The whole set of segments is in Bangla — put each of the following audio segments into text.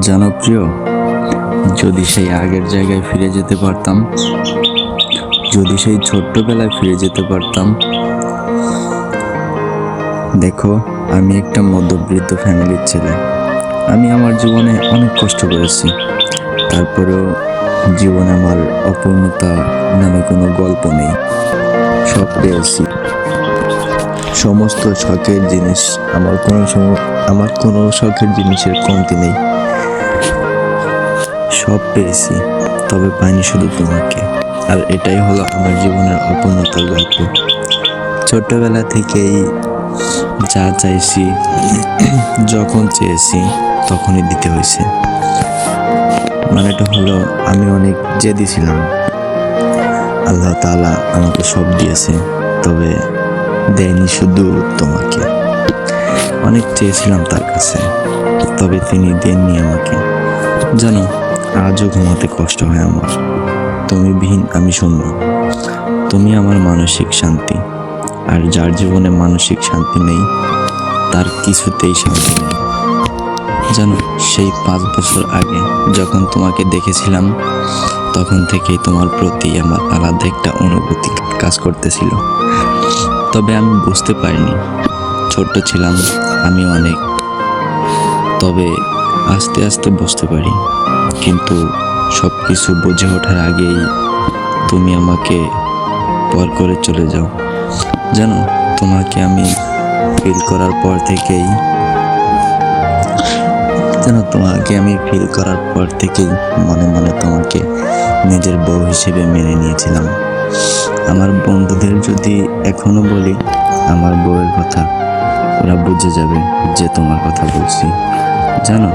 জনপ্রিয়, যদি সেই আগের জায়গায় ফিরে যেতে পারতাম, যদি সেই ছোট্টবেলায় ফিরে যেতে পারতাম, দেখো, আমি একটা মধ্যবৃত্ত ফ্যামিলির ছেলে। আমি আমার জীবনে অনেক কষ্ট করেছি। তারপরেও জীবনে আমার অপূর্ণতা নামে কোনো গল্প নেই। সব পেয়েছি। সমস্ত শখের জিনিস, আমার কোনো আমার কোনো শখের জিনিসের কমতি নেই। সব পেয়েছি, তবে পাইনি শুধু তোমাকে। আর এটাই হলো আমার জীবনের অপূর্ণতার গল্প। ছোট্টবেলা থেকেই যা চাইছি, যখন চেয়েছি, তখনই দিতে হয়েছে। মানেটা হলো, আমি অনেক জেদি ছিলাম। আল্লাহ তাআলা আমাকে সব দিয়েছে, তবে দেয়নি শুধু তোমাকে। অনেক চেয়েছিলাম তার কাছে, তবে তিনি দেননি আমাকে। জানো আজও ঘুমাতে কষ্ট হয় আমার। তুমি বিহীন আমি শূন্য। তুমি আমার মানসিক শান্তি। আর যার জীবনে মানসিক শান্তি নেই, তার কিছুতেই শান্তি নেই। জানো, সেই পাঁচ বছর আগে যখন তোমাকে দেখেছিলাম, তখন থেকেই তোমার প্রতি আমার আলাদা একটা অনুভূতি কাজ করতেছিল। তবে আমি বুঝতে পারিনি, ছোট্ট ছিলাম, আমি অনেক। তবে আস্তে আস্তে বুঝতে পারি। কিন্তু সব কিছু বুঝে ওঠার আগেই তুমি আমাকে পর করে চলে যাও। জানো, তোমাকে আমি ফিল করার পর থেকেই যেন তোমাকে আমি ফিল করার পর থেকেই মনে মনে তোমাকে নিজের বউ হিসেবে মেনে নিয়েছিলাম। আমার বন্ধুদের যদি এখনও বলি, আমার বউয়ের কথা ওরা বুঝে যাবে যে তোমার কথা বলছি। জানো,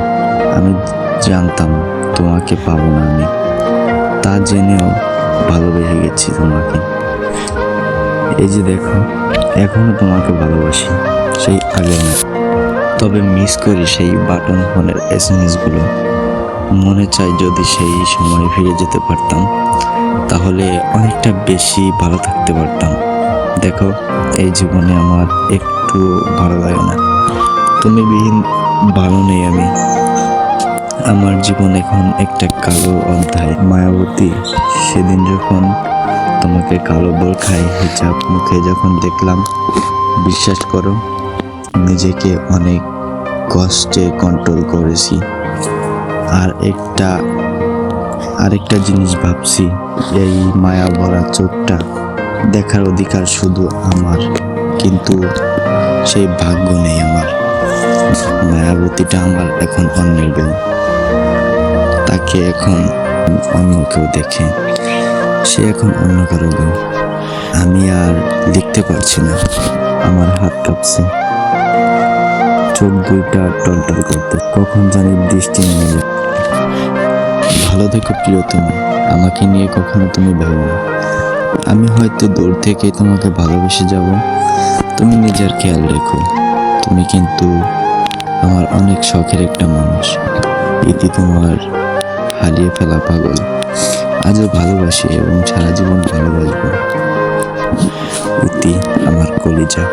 আমি জানতাম তোমাকে পাবো না আমি। তা জেনেও ভালোবেসে গেছি তোমাকে। এই যে দেখো এখনও তোমাকে ভালোবাসি, সেই আগে না তবে মিস করি সেই বাটন ফোনের এস এম এসগুলো মনে চাই যদি সেই সময় ফিরে যেতে পারতাম, তাহলে অনেকটা বেশি ভালো থাকতে পারতাম। দেখো, এই জীবনে আমার একটু ভালো লাগে না। তুমি বিহীন ভালো নেই আমি। আমার জীবন এখন একটা কালো অধ্যায়, মায়াবতী। সেদিন যখন তোমাকে কালো বোরখায় হিজাব মুখে যখন দেখলাম, বিশ্বাস করো, নিজেকে অনেক কষ্টে কন্ট্রোল করেছি। আর একটা, আরেকটা জিনিস ভাবছি, এই মায়া ভরা চোখটা দেখার অধিকার শুধু আমার, কিন্তু সেই ভাগ্য নেই আমার। মায়াবতীটা আমার এখন অন্যের বউ তাকে এখন অন্য কেউ দেখে, সে এখন অন্য কারও বউ আমি আর লিখতে পারছি না। আমার হাত কাঁপছে। চোখ দুইটা টলটল করতে। কখন জানি দৃষ্টি নেমে যায় ভালো থেকো প্রিয় তুমি আমাকে নিয়ে কখনো তুমি ভেবো না। আমি হয়তো দূর থেকে তোমাকে ভালোবেসে যাব। তুমি নিজের খেয়াল রেখো। তুমি কিন্তু আমার অনেক শখের একটা মানুষ। এটি তোমার হারিয়ে ফেলা পাগল। আজও ভালোবাসি এবং সারা জীবন ভালোবাসবো। ইতি আমার কলিজা।